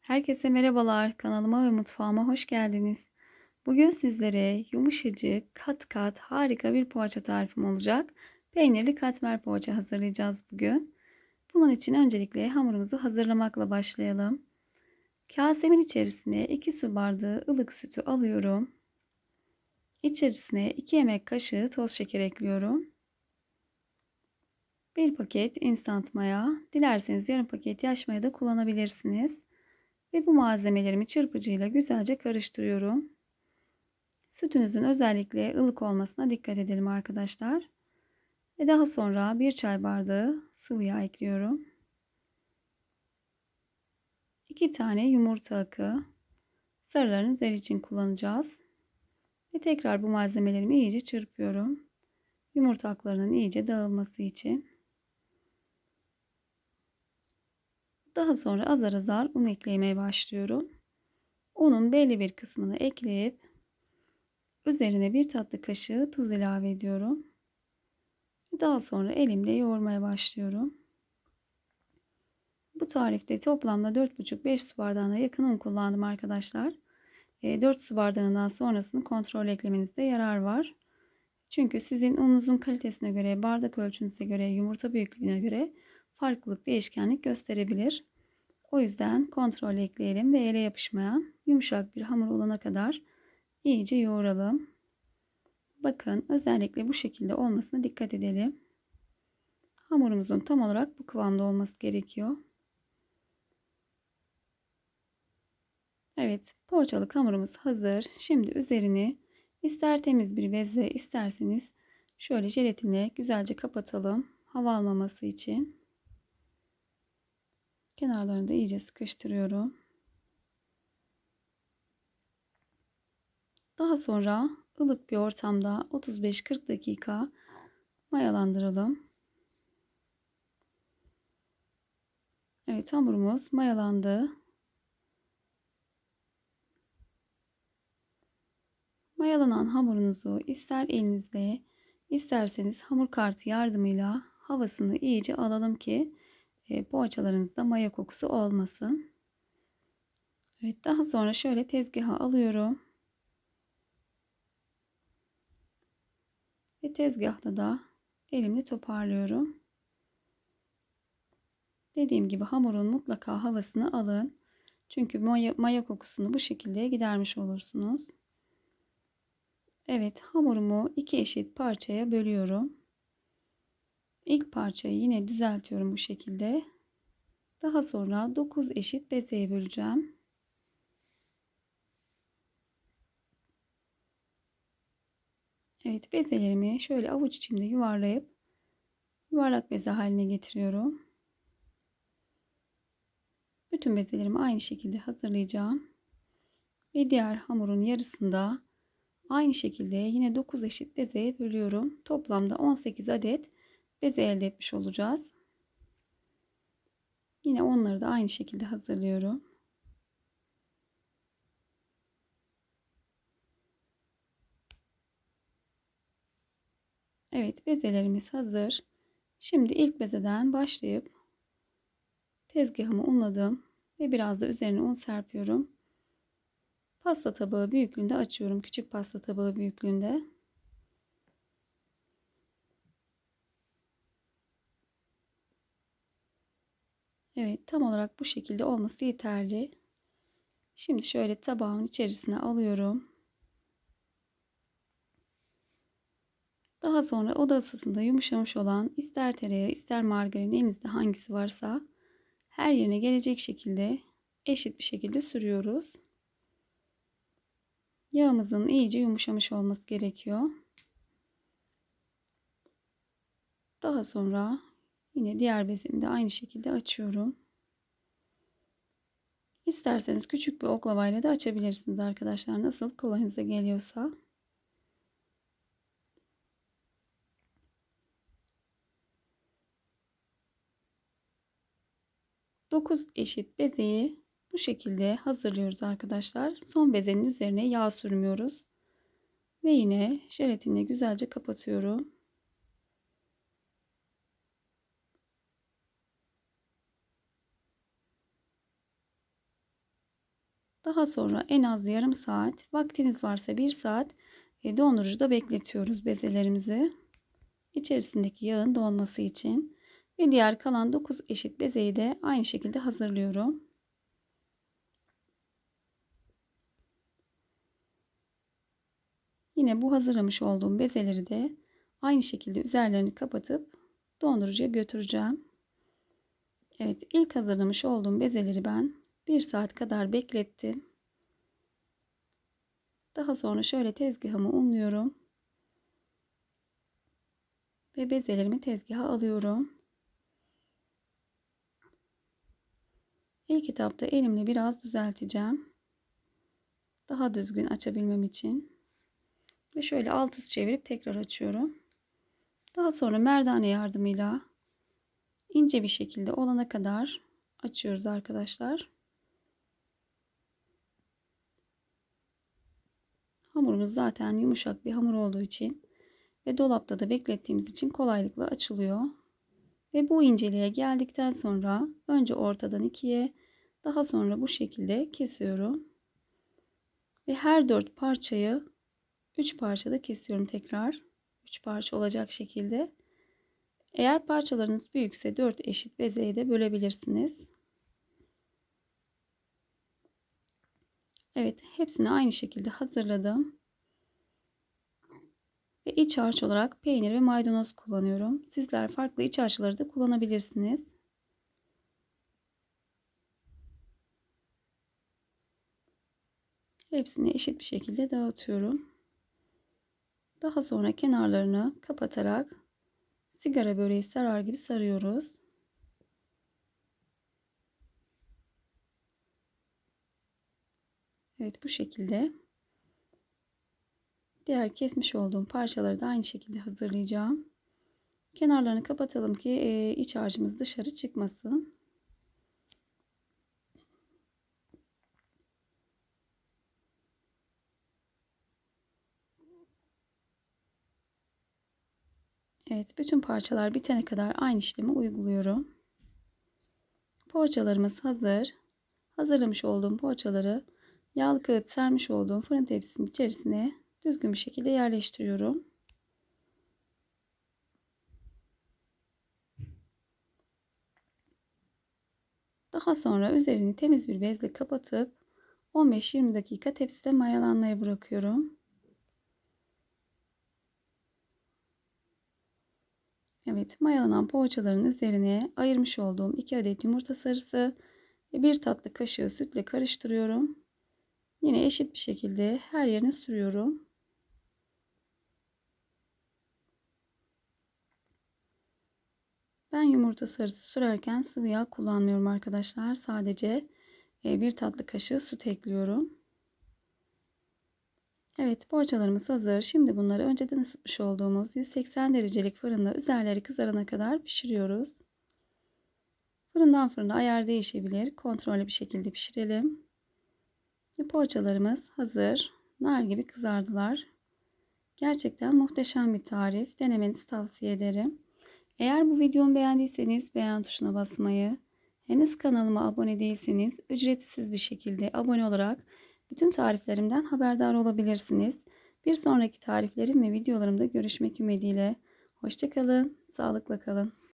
Herkese merhabalar. Kanalıma ve mutfağıma hoş geldiniz. Bugün sizlere yumuşacık, kat kat harika bir poğaça tarifim olacak. Peynirli katmer poğaça hazırlayacağız bugün. Bunun için öncelikle hamurumuzu hazırlamakla başlayalım. Kasemin içerisine 2 su bardağı ılık sütü alıyorum. İçerisine 2 yemek kaşığı toz şeker ekliyorum. 1 paket instant maya, dilerseniz yarım paket yaş maya da kullanabilirsiniz. Ve bu malzemelerimi çırpıcıyla güzelce karıştırıyorum. Sütünüzün özellikle ılık olmasına dikkat edelim arkadaşlar. Ve daha sonra bir çay bardağı sıvı yağ ekliyorum. 2 tane yumurta akı. Sarıların üzeri için kullanacağız. Ve tekrar bu malzemelerimi iyice çırpıyorum. Yumurta aklarının iyice dağılması için. Daha sonra azar azar un eklemeye başlıyorum. Unun belli bir kısmını ekleyip üzerine bir tatlı kaşığı tuz ilave ediyorum. Daha sonra elimle yoğurmaya başlıyorum. Bu tarifte toplamda 4,5-5 su bardağına yakın un kullandım arkadaşlar. 4 e, su bardağından sonrasını kontrol eklemenizde yarar var. Çünkü sizin ununuzun kalitesine göre, bardak ölçünüze göre, yumurta büyüklüğüne göre farklılık, değişkenlik gösterebilir. O yüzden kontrol ekleyelim ve ele yapışmayan yumuşak bir hamur olana kadar iyice yoğuralım. Bakın özellikle bu şekilde olmasına dikkat edelim. Hamurumuzun tam olarak bu kıvamda olması gerekiyor. Evet, poğaçalık hamurumuz hazır. Şimdi üzerini ister temiz bir bezle isterseniz şöyle jelatinle güzelce kapatalım. Hava almaması için. Kenarlarını da iyice sıkıştırıyorum. Daha sonra ılık bir ortamda 35-40 dakika mayalandıralım. Evet hamurumuz mayalandı. Mayalanan hamurunuzu ister elinizle isterseniz hamur kartı yardımıyla havasını iyice alalım ki e, poğaçalarınızda maya kokusu olmasın. Evet daha sonra şöyle tezgaha alıyorum. Ve tezgahta da elimle toparlıyorum. Dediğim gibi hamurun mutlaka havasını alın. Çünkü maya, maya kokusunu bu şekilde gidermiş olursunuz. Evet hamurumu iki eşit parçaya bölüyorum. İlk parçayı yine düzeltiyorum bu şekilde. Daha sonra 9 eşit bezeye böleceğim. Evet bezelerimi şöyle avuç içinde yuvarlayıp yuvarlak beze haline getiriyorum. Bütün bezelerimi aynı şekilde hazırlayacağım. Ve diğer hamurun yarısında aynı şekilde yine 9 eşit bezeye bölüyorum. Toplamda 18 adet beze elde etmiş olacağız. Yine onları da aynı şekilde hazırlıyorum. Evet bezelerimiz hazır. Şimdi ilk bezeden başlayıp tezgahımı unladım ve biraz da üzerine un serpiyorum. Pasta tabağı büyüklüğünde açıyorum. Küçük pasta tabağı büyüklüğünde. Evet tam olarak bu şekilde olması yeterli. Şimdi şöyle tabağın içerisine alıyorum. Daha sonra oda ısısında yumuşamış olan ister tereyağı ister margarin elinizde hangisi varsa her yerine gelecek şekilde eşit bir şekilde sürüyoruz. Yağımızın iyice yumuşamış olması gerekiyor. Daha sonra Yine diğer bezimi de aynı şekilde açıyorum. İsterseniz küçük bir oklavayla da açabilirsiniz arkadaşlar. Nasıl kolayınıza geliyorsa. Dokuz eşit bezeyi bu şekilde hazırlıyoruz arkadaşlar. Son bezenin üzerine yağ sürmüyoruz. Ve yine jelatinle güzelce kapatıyorum. Daha sonra en az yarım saat, vaktiniz varsa bir saat e, dondurucuda bekletiyoruz bezelerimizi. İçerisindeki yağın donması için. Ve diğer kalan 9 eşit bezeyi de aynı şekilde hazırlıyorum. Yine bu hazırlamış olduğum bezeleri de aynı şekilde üzerlerini kapatıp dondurucuya götüreceğim. Evet ilk hazırlamış olduğum bezeleri ben 1 saat kadar beklettim. Daha sonra şöyle tezgahımı unluyorum. Ve bezelerimi tezgaha alıyorum. İlk etapta elimle biraz düzelteceğim. Daha düzgün açabilmem için. Ve şöyle alt üst çevirip tekrar açıyorum. Daha sonra merdane yardımıyla ince bir şekilde olana kadar açıyoruz arkadaşlar. Hamurumuz zaten yumuşak bir hamur olduğu için ve dolapta da beklettiğimiz için kolaylıkla açılıyor. Ve bu inceliğe geldikten sonra önce ortadan ikiye daha sonra bu şekilde kesiyorum. Ve her dört parçayı üç parçada kesiyorum tekrar. Üç parça olacak şekilde. Eğer parçalarınız büyükse 4 eşit bezeye de bölebilirsiniz. Evet, hepsini aynı şekilde hazırladım. Ve iç harç olarak peynir ve maydanoz kullanıyorum. Sizler farklı iç harçları da kullanabilirsiniz. Hepsini eşit bir şekilde dağıtıyorum. Daha sonra kenarlarını kapatarak sigara böreği sarar gibi sarıyoruz. Evet bu şekilde. Diğer kesmiş olduğum parçaları da aynı şekilde hazırlayacağım. Kenarlarını kapatalım ki e, iç harcımız dışarı çıkmasın. Evet, bütün parçalar bitene kadar aynı işlemi uyguluyorum. Poğaçalarımız hazır. Hazırlamış olduğum poğaçaları yağlı kağıt sermiş olduğum fırın tepsisinin içerisine düzgün bir şekilde yerleştiriyorum. Daha sonra üzerini temiz bir bezle kapatıp 15-20 dakika tepside mayalanmaya bırakıyorum. Evet mayalanan poğaçaların üzerine ayırmış olduğum 2 adet yumurta sarısı ve 1 tatlı kaşığı sütle karıştırıyorum. Yine eşit bir şekilde her yerine sürüyorum. Ben yumurta sarısı sürerken sıvı yağ kullanmıyorum arkadaşlar. Sadece e, bir tatlı kaşığı süt ekliyorum. Evet poğaçalarımız hazır. Şimdi bunları önceden ısıtmış olduğumuz 180 derecelik fırında üzerleri kızarana kadar pişiriyoruz. Fırından fırına ayar değişebilir. Kontrollü bir şekilde pişirelim. Ve poğaçalarımız hazır. Nar gibi kızardılar. Gerçekten muhteşem bir tarif. Denemenizi tavsiye ederim. Eğer bu videomu beğendiyseniz beğen tuşuna basmayı, henüz kanalıma abone değilseniz ücretsiz bir şekilde abone olarak bütün tariflerimden haberdar olabilirsiniz. Bir sonraki tariflerim ve videolarımda görüşmek ümidiyle. Hoşçakalın, sağlıkla kalın.